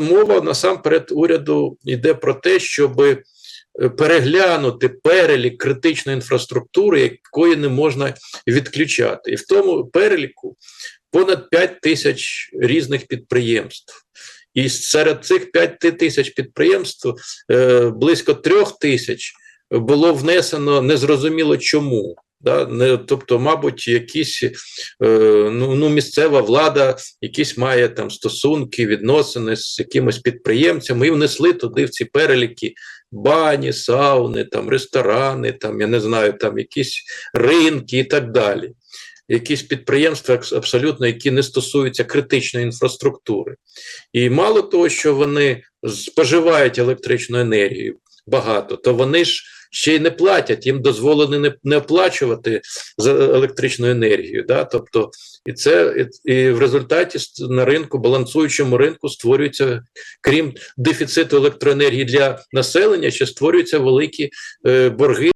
мова насамперед уряду йде про те, щоб переглянути перелік критичної інфраструктури, якої не можна відключати. І в тому переліку понад 5 тисяч різних підприємств. І серед цих 5 тисяч підприємств е, близько 3 тисяч було внесено незрозуміло чому. Да? Не, тобто, мабуть, якісь е, ну, ну, місцева влада якісь має там стосунки, відносини з якимось підприємцями і внесли туди в ці переліки бані, сауни, там, ресторани, там, я не знаю, там якісь ринки і так далі. Якісь підприємства абсолютно, які не стосуються критичної інфраструктури. І мало того, що вони споживають електричну енергію багато, то вони ж ще й не платять, їм дозволено не, не оплачувати за електричну енергію. Да? Тобто, і це і, і в результаті на ринку, балансуючому ринку, створюється, крім дефіциту електроенергії для населення, ще створюються великі е, борги.